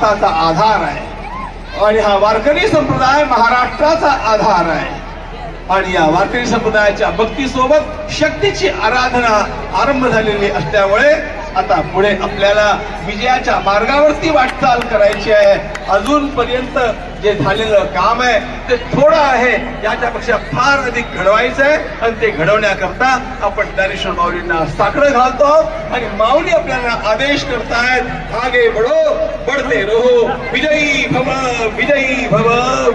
भारताचा आधार आहे. आणि हा वारकरी संप्रदाय महाराष्ट्राचा आधार आहे. आणि या वारकरी संप्रदायाच्या भक्तीसोबत शक्तीची आराधना आरंभ झालेली असल्यामुळे आता पुढे आपल्याला विजयाच्या मार्गावरती वाटचाल करायची आहे. अजूनपर्यंत जे झालेलं काम आहे ते थोडं आहे. याच्यापेक्षा फार अधिक घडवायचं आहे. आणि ते घडवण्याकरता आपण ज्ञानेश्वर माऊलींना साकडं घालतो आणि माऊली आपल्याला आदेश करतायत आगे बढो. बढते रहो। विजयी भव विजयी भव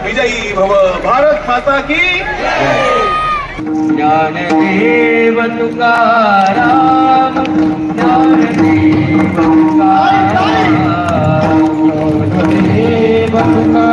विजयी भव। भारत माता की ज्ञानदेव तुकाराम तुकार तुकाराम ज्ञानदेव तुकाराम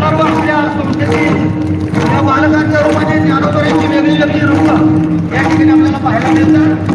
सर्व आपल्या संस्थेतील या बालकांच्या रूपाने ज्ञानोबरांची वेगळी वेगळी रूप या ठिकाणी आपल्याला पाहायला मिळतात.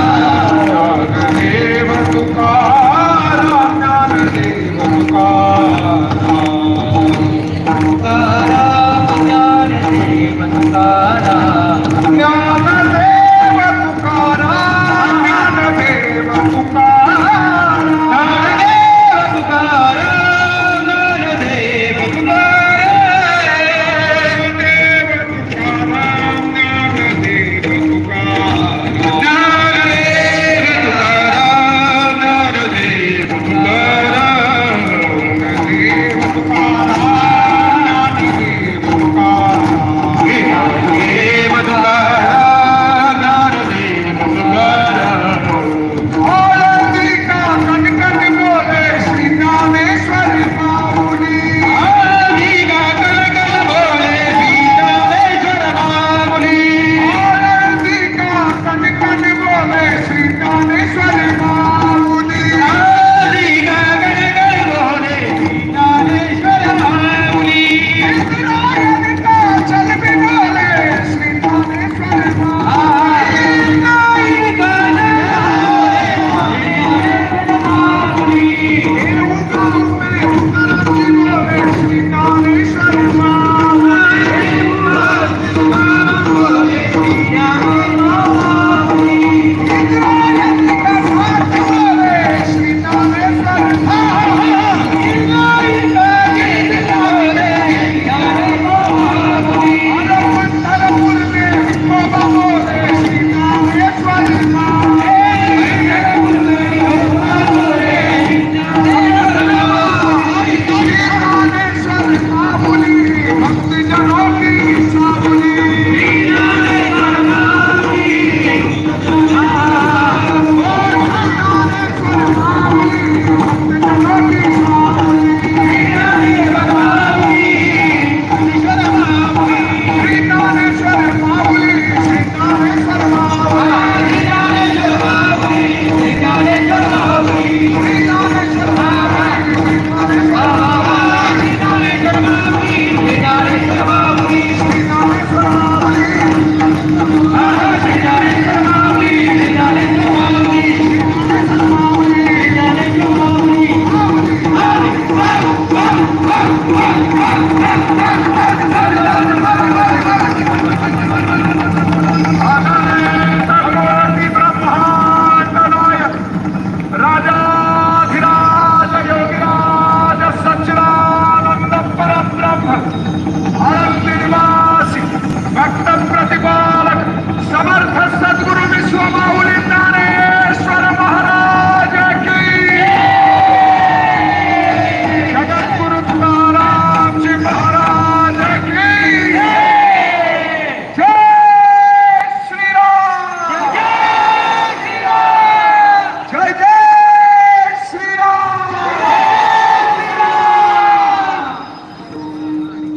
Amen.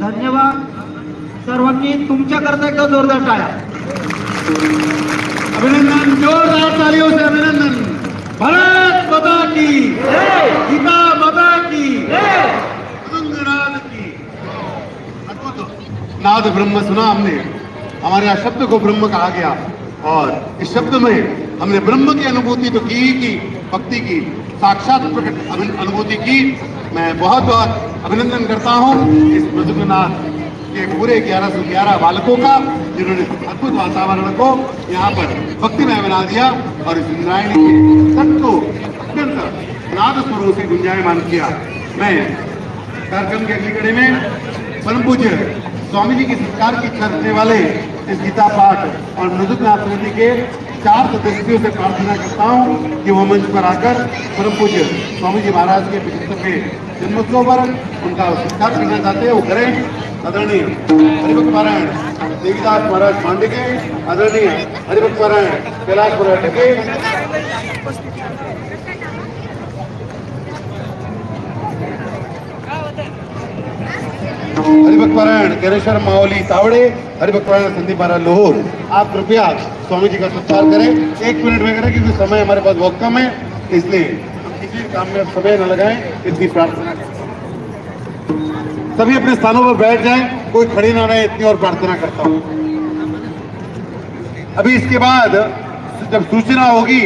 धन्यवाद. सर्वांनी तुमच्याकरता एकदा जोरदार टाळ्या. अभिनंदन. जोरदार तालियों से अभिनंदन. भारत माता की. गीता माता की. नाद ब्रह्म सुना हमने. हमारे यहाँ शब्द को ब्रह्म कहा गया. और इस शब्द में हमने ब्रह्म की अनुभूति तो की की, भक्ति की, साक्षात प्रकट अनुभूति की मैं बहुत बहुत अभिनंदन करता हूँ इस मधुकनाथ के पूरे 1111 बालकों का, जिन्होंने अद्भुत वातावरण को यहाँ पर भक्तिमय बना दिया और इस इंद्रायणी के तट को अत्यंत नाद स्वरों से गुंजायमान किया। मैं कार्यक्रम के अगली कड़ी में परम पूज्य स्वामी जी की सरकार की रखने वाले इस गीता पाठ और मृदुकनाथ समिति के चार सदस्यों से प्रार्थना करता हूँ कि वो मंच पर आकर परम पूज्य स्वामी जी महाराज के पिछहत्तरवें जन्मोत्सव पर उनका सत्कार करना चाहते हैं। वो करें। आदरणीय हरिभक्त पारायण देवीदास महाराज पांडे के आदरणीय हरिभक्त पारायण कैलाश के हरिभक्त पारायण ज्ञानेश्वर माओली तावड़े, हरिभक्त पारायण संदीप महाराज लोहोर। आप कृपया स्वामी जी का सत्कार करें। एक मिनट में करें, क्योंकि समय हमारे पास बहुत कम है, इसलिए किसी काम में समय न लगाएँ, इतनी प्रार्थना सभी अपने स्थानों पर बैठ जाएँ, कोई खड़ी ना रहे, इतनी और प्रार्थना करता हूँ। अभी इसके बाद जब सूचना होगी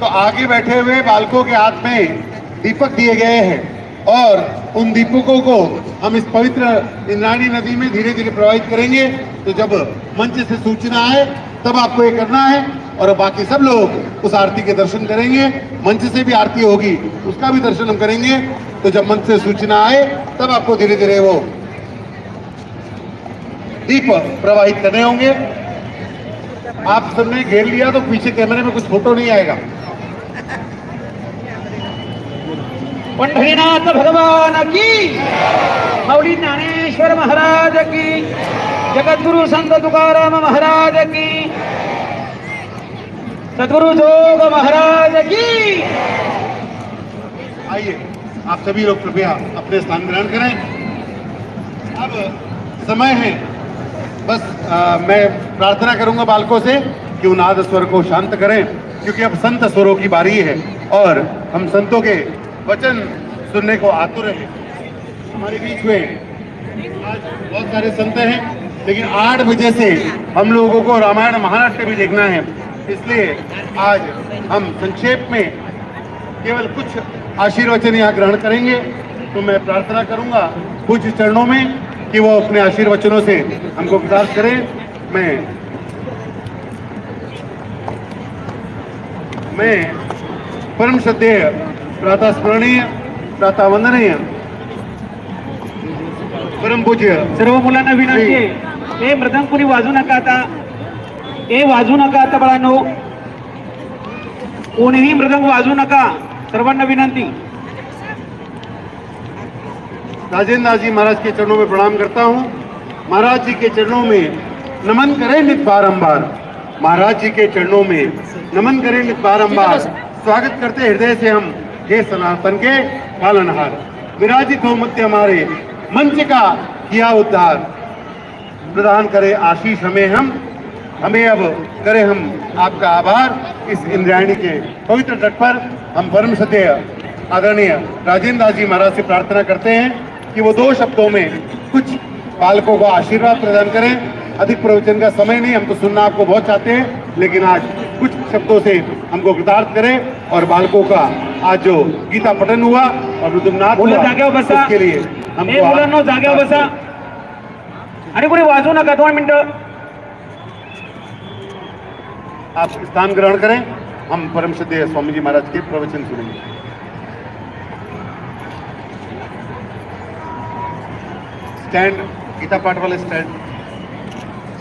तो आगे बैठे हुए बालकों के हाथ में दीपक दिए गए हैं। और उन दीपकों को हम इस पवित्र इंद्राणी नदी में धीरे धीरे प्रवाहित करेंगे। तो जब मंच से सूचना आए, तब आपको ये करना है और बाकी सब लोग उस आरती के दर्शन करेंगे। मंच से भी आरती होगी, उसका भी दर्शन हम करेंगे। तो जब मंच से सूचना आए, तब आपको धीरे धीरे वो दीप प्रवाहित करने होंगे। आप सबने घेर लिया तो पीछे कैमरे में कुछ फ़ोटो नहीं आएगा। पंढरीनाथ भगवान की। माऊली ज्ञानेश्वर महाराज की। जगद्गुरु संत तुकाराम महाराज की। सद्गुरु जोग महाराज की। आइए आप सभी लोग कृपया अपने स्थान ग्रहण करें। अब समय है। बस आ, मैं प्रार्थना करूँगा बालकों से कि उन नाद स्वर को शांत करें क्योंकि अब संत स्वरों की बारी है और हम संतों के वचन सुनने को आतुर हैं हमारे बीच में आज बहुत सारे संत हैं, लेकिन आठ बजे से हम लोगों को रामायण महाराष्ट्र भी देखना है। इसलिए आज हम संक्षेप में केवल कुछ आशीर्वचन यहाँ ग्रहण करेंगे। तो मैं प्रार्थना करूँगा कुछ चरणों में कि वो अपने आशीर्वचनों से हमको विकास करें। मैं मैं परम श्रद्धेय प्रातः स्मरणीय प्रातः वंदनीय परम पूज्य सर्व मुलांना विनंती आहे हे मृदंग कुणी वाजू नका आता हे वाजू नका आता बाळांनो कोणीही मृदंग वाजू नका सर्वांना विनंती राजेंद्र दास जी महाराज के चरणों में प्रणाम करता हूँ महाराज जी के चरणों में नमन करें नित बारंबार महाराज जी के चरणों में नमन करें नित बारंबार स्वागत करते हृदय से हम हे सनातन के पालनहार विराजित हो मध्य हमारे। मंच का किया उद्धार। प्रदान करे आशीष हमें हम। हमें अब करे हम आपका आभार। इस इंद्रायणी के पवित्र तट पर हम परम सत्य आदरणीय राजेंद्र जी महाराज से प्रार्थना करते हैं कि वो दो शब्दों में कुछ बालकों को आशीर्वाद प्रदान करें। अधिक प्रवचन का समय नहीं, हम तो सुनना आपको बहुत चाहते हैं। लेकिन आज कुछ शब्दों से हमको कृतार्थ करें और बालकों का आज जो गीता पठन हुआ और रुद्रनाथ उसके लिए जागेवर बसा। आणि कोणी वाजवू नका दोन मिनिटं। आप स्थान ग्रहण करें हम परम श्रद्धेय स्वामी जी महाराज के प्रवचन सुनेंगे। स्टैंड गीता पाठ वाले stand.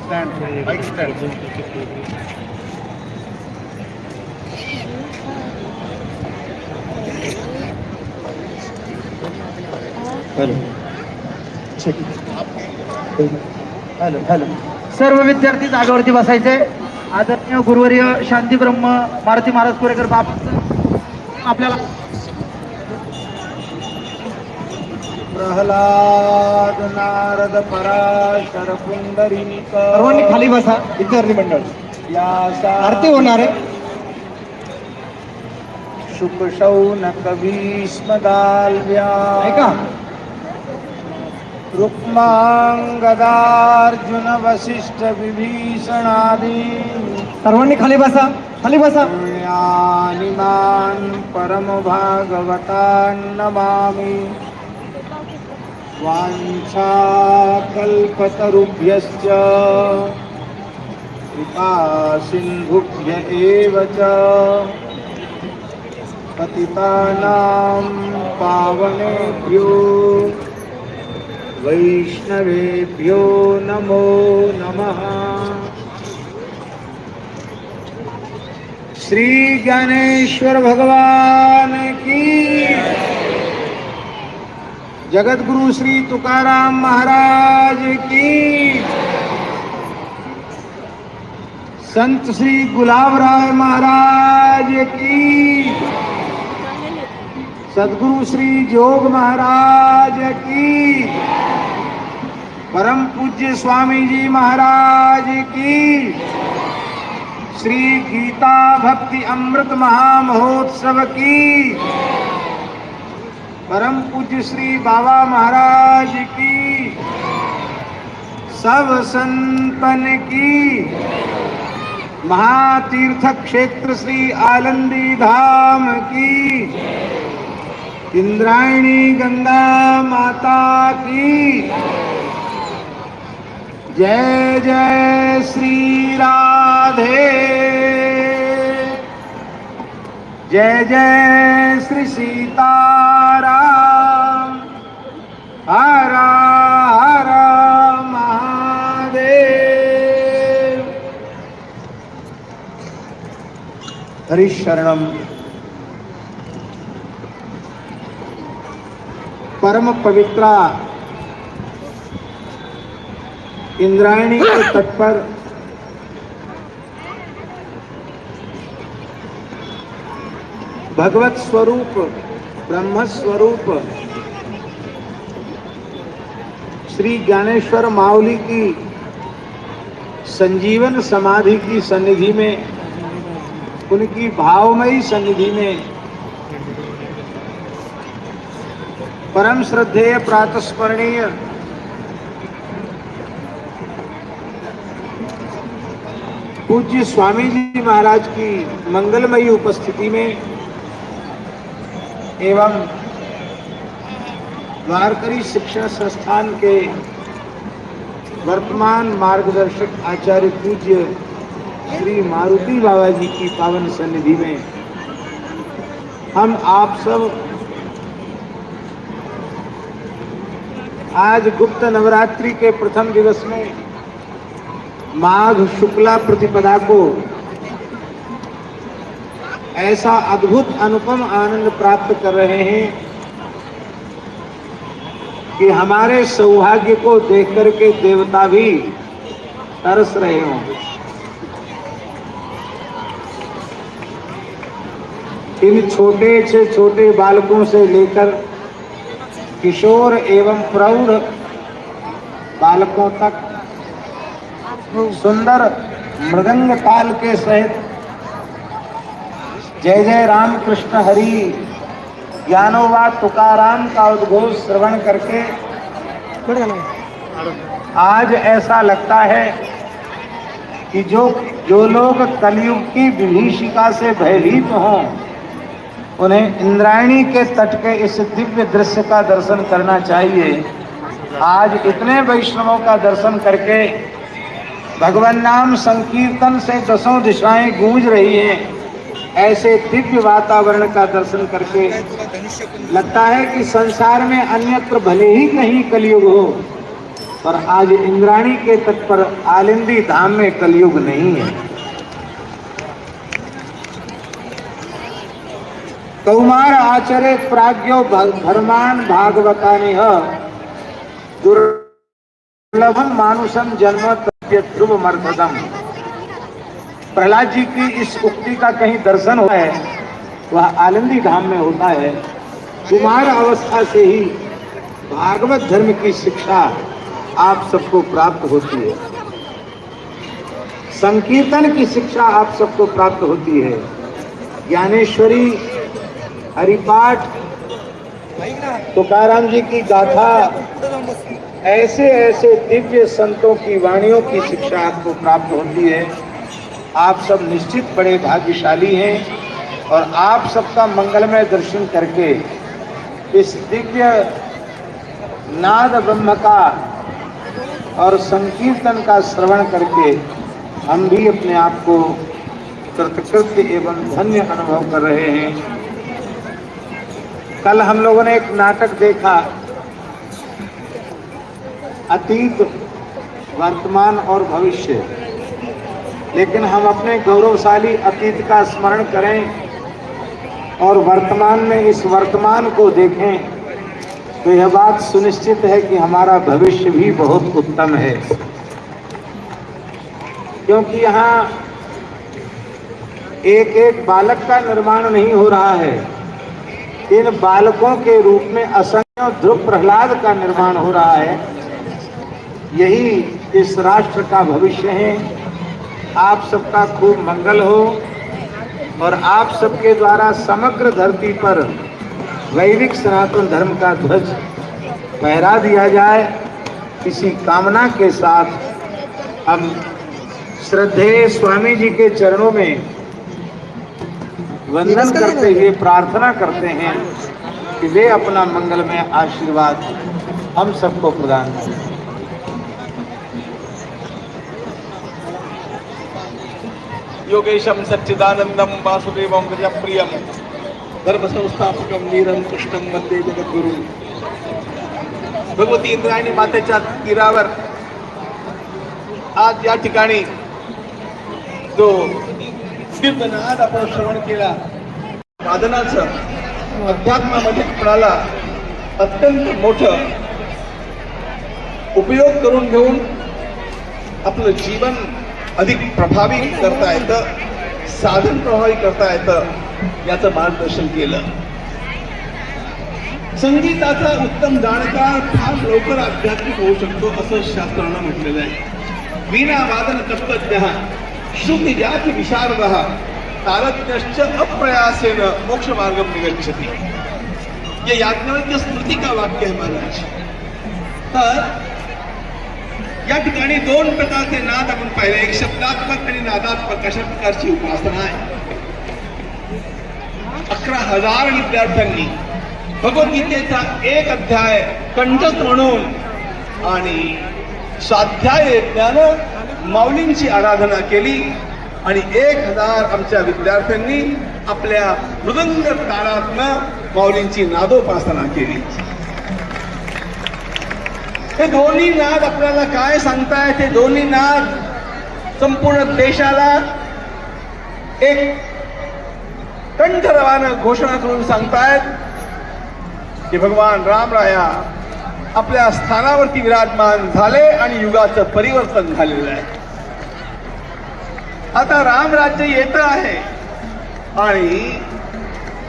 Stand bike hello hello. Hello सर्व विद्यार्थी जागेवरती बसायचे. आदरणीय गुरुवर्य शांती ब्रह्म मारुती महाराज कोरेकर बाप. आपल्याला प्रल्हाद नारद पराशर पुंडरी सर्वांनी खाली बसा. विद्यार्थी मंडळ. या आरती होणार आहे. शुक शौनक भीष्म दालव्या. ऐका. रुक्मांगदार्जुन वसिष्ठ विभीषणादी. सर्वांनी खाली बसा. खाली बसा. पुण्यानिमान् परम भागवतान् नमामि. वाञ्छाकल्पतरुभ्यश्च। सिन्धुभ्य एव च। पतितानां वैष्णवेभ्यो नमो नमः। श्री ज्ञानेश्वर भगवान। जगत गुरु श्री तुकाराम महाराज की संत श्री गुलाब राय महाराज की सदगुरु श्री जोग महाराज की परम पूज्य स्वामी जी महाराज की श्री गीता भक्ति अमृत महामहोत्सव की परम पूज्य श्री बाबा महाराज की। सब संतन की। महातीर्थ क्षेत्र श्री आलंदी धाम की। इंद्रायणी गंगा माता की। जय जय श्री राधे। जय जय श्री सीताराम हर हर महादेव। हरिशरणम परम पवित्रा। इंद्रायणी के तट पर। भगवत स्वरूप ब्रह्म स्वरूप। श्री ज्ञानेश्वर माउली की संजीवन समाधि की सन्निधि में, उनकी भावमयी सन्निधि में परम श्रद्धेय प्रातस्मरणीय पूज्य स्वामी जी महाराज की मंगलमयी उपस्थिति में एवं द्वारकरी शिक्षण संस्थान के वर्तमान मार्गदर्शक आचार्य पूज्य श्री मारुति बाबा जी की पावन सन्निधि में हम आप सब आज गुप्त नवरात्रि के प्रथम दिवस में माघ शुक्ला प्रतिपदा को ऐसा अद्भुत अनुपम आनंद प्राप्त कर रहे हैं कि हमारे सौभाग्य को देख करके देवता भी तरस रहे होंगे इन छोटे से छोटे बालकों से लेकर किशोर एवं प्रौढ़ बालकों तक सुंदर मृदंग ताल के सहित जय जय राम कृष्ण हरि। ज्ञानोबा तुकाराम का उद्घोष श्रवण करके आज ऐसा लगता है कि जो जो लोग कलयुग की विभीषिका से भयभीत हों, उन्हें इंद्रायणी के तट के इस दिव्य दृश्य का दर्शन करना चाहिए। आज इतने वैष्णवों का दर्शन करके भगवान नाम संकीर्तन से दसों दिशाएँ गूंज रही हैं। ऐसे दिव्य वातावरण का दर्शन करके लगता है कि संसार में अन्यत्र भले ही कहीं कलयुग हो, पर आज इंद्राणी के तट पर आलिंदी धाम में कलयुग नहीं है। कौमार आचरे प्राज्ञो धर्मान भागवतानि दुर्लभम मानुषम जन्म ध्रुव मर्दम प्रहलाद जी की इस उक्ति का कहीं दर्शन हुआ है, वह आनंदी धाम में होता है। कुमार अवस्था से ही भागवत धर्म की शिक्षा आप सबको प्राप्त होती है। संकीर्तन की शिक्षा आप सबको प्राप्त होती है। ज्ञानेश्वरी हरिपाठ तुकाराम जी की गाथा ऐसे ऐसे दिव्य संतों की वाणियों की शिक्षा आपको प्राप्त होती है। आप सब निश्चित बड़े भाग्यशाली हैं और आप सबका मंगलमय दर्शन करके इस दिव्य नाद ब्रह्म का और संकीर्तन का श्रवण करके हम भी अपने आप को कृतकृत्य एवं धन्य अनुभव कर रहे हैं। कल हम लोगों ने एक नाटक देखा, अतीत, वर्तमान और भविष्य। लेकिन हम अपने गौरवशाली अतीत का स्मरण करें और वर्तमान में इस वर्तमान को देखें तो यह बात सुनिश्चित है कि हमारा भविष्य भी बहुत उत्तम है। क्योंकि यहाँ एक एक बालक का निर्माण नहीं हो रहा है। इन बालकों के रूप में असंख्य ध्रुव प्रहलाद का निर्माण हो रहा है। यही इस राष्ट्र का भविष्य है। आप सबका खूब मंगल हो और आप सबके द्वारा समग्र धरती पर वैदिक सनातन धर्म का ध्वज फहरा दिया जाए। इसी कामना के साथ हम श्रद्धेय स्वामी जी के चरणों में वंदन करते हुए प्रार्थना करते हैं कि वे अपना मंगलमय आशीर्वाद हम सबको प्रदान करें। योगेशं सच्चिदानन्दं वासुदेवं प्रजाप्रियम धर्म नीरं कृष्णं कृष्णम वंदे जगद्गुरु। भगवती इंद्रायणी मातेच्या तीरावर आज या ठिकाणी जो कीर्तनाद आपण श्रवण केला वादनाचं अध्यात्मामध्ये कुणाला अत्यंत मोठं उपयोग करून घेऊन आपलं जीवन अधिक प्रभावी करता येतं साधन प्रभावी करता येतं याचं मार्गदर्शन केलं. संगीताचा उत्तम जाणकार फार लवकर आध्यात्मिक होऊ शकतो असं शास्त्रानं म्हटलेलं आहे. वीणा वादन तत्वज्ञ श्रुती जाती विशारद तारज्ञश्च अप्रयासेन मोक्ष मार्ग निगच्छति. ये याज्ञवल्क्य स्मृती का वाक्य आहे महाराज? तर या ठिकाणी दोन प्रकारचे नाद आपण पाहिले. एक शब्दात्मक आणि नादात्मक अशा प्रकारची उपासना आहे. अकरा हजार विद्यार्थ्यांनी भगवद्गीतेचा एक अध्याय कंठस म्हणून आणि स्वाध्याय ज्ञान माऊलींची आराधना केली आणि एक हजार आमच्या विद्यार्थ्यांनी आपल्या मृदंग तारातनं माऊलींची नादोपासना केली. हे दोन्ही नाद आपल्याला काय सांगतायत हे दोन्ही नाद संपूर्ण देशाला एक कंठरवानं घोषणा करून सांगतायत की भगवान रामराया आपल्या स्थानावरती विराजमान झाले आणि युगाचं परिवर्तन झालेलं आहे. आता रामराज्य येत आहे आणि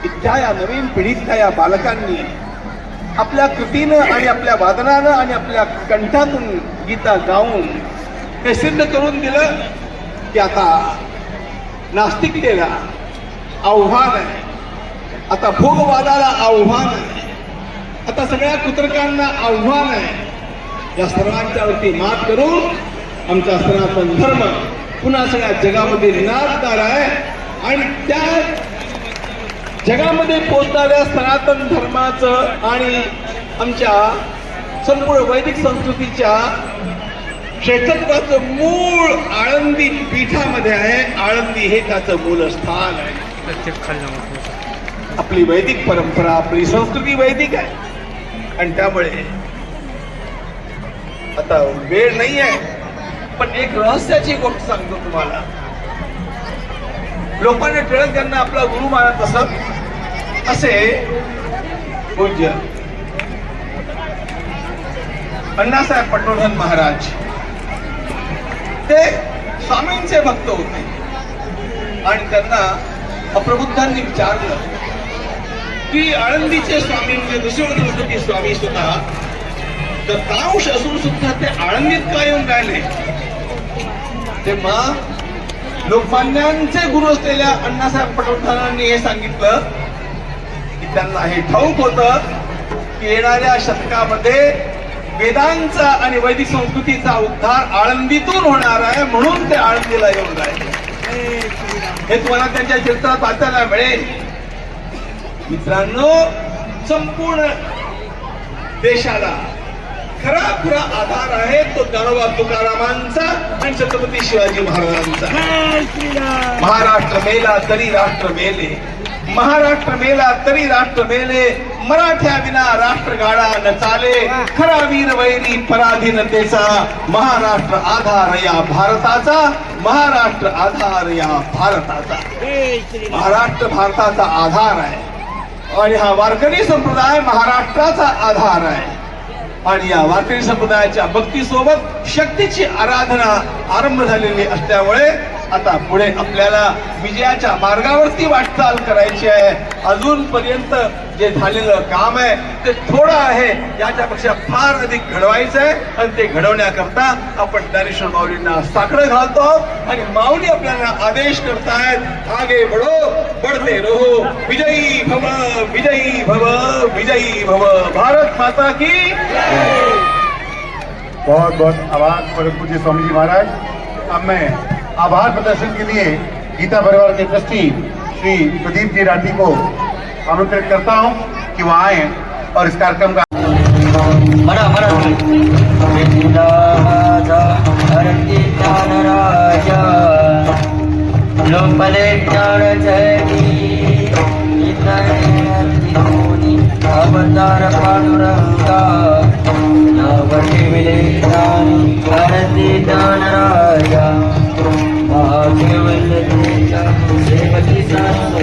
इथल्या या नवीन पिढीतल्या या बालकांनी आपल्या कृतीनं आणि आपल्या वादनानं आणि आपल्या कंठातून गीता गाऊन हे सिद्ध करून दिलं की आता नास्तिकतेला आव्हान आहे. आता भोगवादाला आव्हान आहे. आता सगळ्या कुत्रकांना आव्हान आहे. या सर्वांच्यावरती मात करून आमचा सनातन धर्म पुन्हा सगळ्या जगामध्ये नाचणार आहे. आणि त्या जगामध्ये पोचणाऱ्या सनातन धर्माचं आणि आमच्या संपूर्ण वैदिक संस्कृतीच्या क्षेत्रत्वाचं मूळ आळंदी पीठामध्ये आहे. आळंदी हे त्याचं मूलस्थान आहे. आपली वैदिक परंपरा आपली संस्कृती वैदिक आहे. आणि त्यामुळे आता वेळ नाही आहे. पण एक रहस्याची गोष्ट सांगतो तुम्हाला. लोकांना टिळक त्यांना आपला गुरु मानत असत असे पूज्य अण्णासाहेब पटवर्धन महाराज ते स्वामींचे भक्त होते. आणि त्यांना अप्रबुद्धांनी विचारलं की आळंदीचे स्वामी म्हणजे दुसरे की स्वामी सुद्धा दत्तांश असून सुद्धा ते आळंदीत का येऊन राहिले? तेव्हा लोकमान्यांचे गुरु असलेल्या अण्णासाहेब पटवर्धनांनी हे सांगितलं त्यांना हे ठाऊक होतं की येणाऱ्या शतकामध्ये वेदांचा आणि वैदिक संस्कृतीचा उद्धार आळंदीतून होणार आहे म्हणून ते आळंदीला येऊन राहिले. हे तुम्हाला त्यांच्या चरित्रात वाचायला मिळेल. मित्रांनो संपूर्ण देशाला खरा खुरा आधार आहे तो ज्ञानोबा तुकारामांचा आणि छत्रपती शिवाजी महाराजांचा. महाराष्ट्र मेला तरी राष्ट्र मेले. महाराष्ट्र मेला तरी राष्ट्र मेले मराठ्या विना राष्ट्र गाडा न चाले खरा वीर वैरी पराधीनतेचा महाराष्ट्र आधार या भारताचा महाराष्ट्र आधार या भारताचा. महाराष्ट्र भारताचा आधार आहे. आणि हा वारकरी संप्रदाय महाराष्ट्राचा आधार आहे. आणि या वारकरी संप्रदायाच्या भक्तीसोबत शक्तीची आराधना आरंभ झालेली असल्यामुळे आता पुढे आपल्याला विजयाच्या मार्गावरती वाटचाल करायची आहे. अजूनपर्यंत जे झालेलं काम आहे ते थोडं आहे. याच्यापेक्षा फार अधिक घडवायचं आहे. आणि ते घडवण्याकरता आपण ज्ञानेश्वर माऊलींना साकडं घालतो आहोत. आणि माऊली आपल्याला आदेश करतायत आगे बढो बढते रहो. विजयी भव विजयी भव विजयी भव. भारत माता की बहुत बहुत आभार परम पूज्य स्वामी जी महाराज। अब मैं आभार प्रदर्शन के लिए गीता परिवार के ट्रस्टी श्री प्रदीप जी राठी को आमंत्रित करता हूँ कि वो आए और इस कार्यक्रम का जयती इतनी अवतार पांडुरंगा। विले ज्ञानी हरती ज्ञान राजा। महादेवल देता सेवकी संत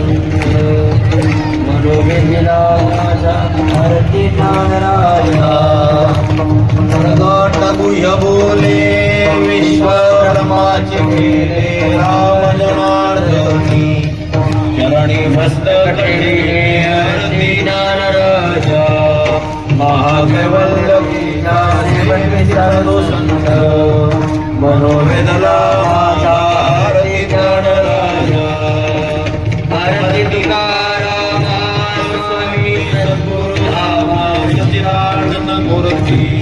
मनोवेदिला माझा हरती ज्ञान राजा प्रगट गुह्य बोले विश्वकर्माचे केले राम जनार्दनी चरणी मस्तक टेके हरती ज्ञान राजा महाकेवल्लकी ज्ञाने सर्व मूर्ती आय